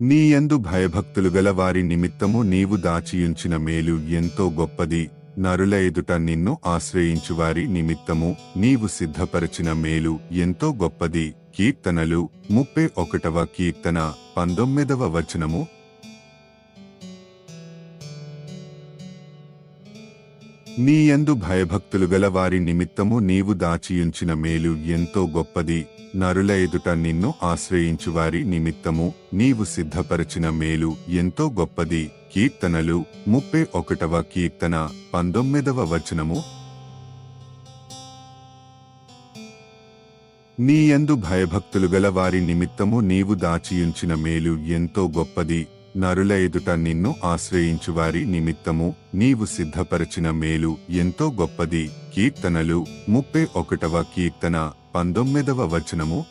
నీ యందు భయభక్తులు గల వారి నిమిత్తము నీవు దాచియుంచిన మేలు ఎంతో గొప్పది. నరుల ఎదుట నిన్ను ఆశ్రయించు వారి నిమిత్తము నీవు సిద్ధపరచిన మేలు ఎంతో గొప్పది. కీర్తనలు ముప్పై ఒకటవ కీర్తన పంతొమ్మిదవ వచనము నీ యందు భయభక్తులు గల వారి నిమిత్తము నీవు దాచియుంచిన మేలు ఎంతో గొప్పది. నరుల ఎదుట నిన్ను ఆశ్రయించు వారి నిమిత్తము నీవు సిద్ధపరచిన మేలు ఎంతో గొప్పది. కీర్తనలు ముప్పై ఒకటవ కీర్తన పంతొమ్మిదవ వచనము. నీ యందు భయభక్తులు గల వారి నిమిత్తము నీవు దాచియుంచిన మేలు ఎంతో గొప్పది. నరుల ఎదుట నిన్ను ఆశ్రయించువారి నిమిత్తము నీవు సిద్ధపరచిన మేలు ఎంతో గొప్పది. కీర్తనలు ముప్పై ఒకటవ కీర్తన పంతొమ్మిదవ వచనము.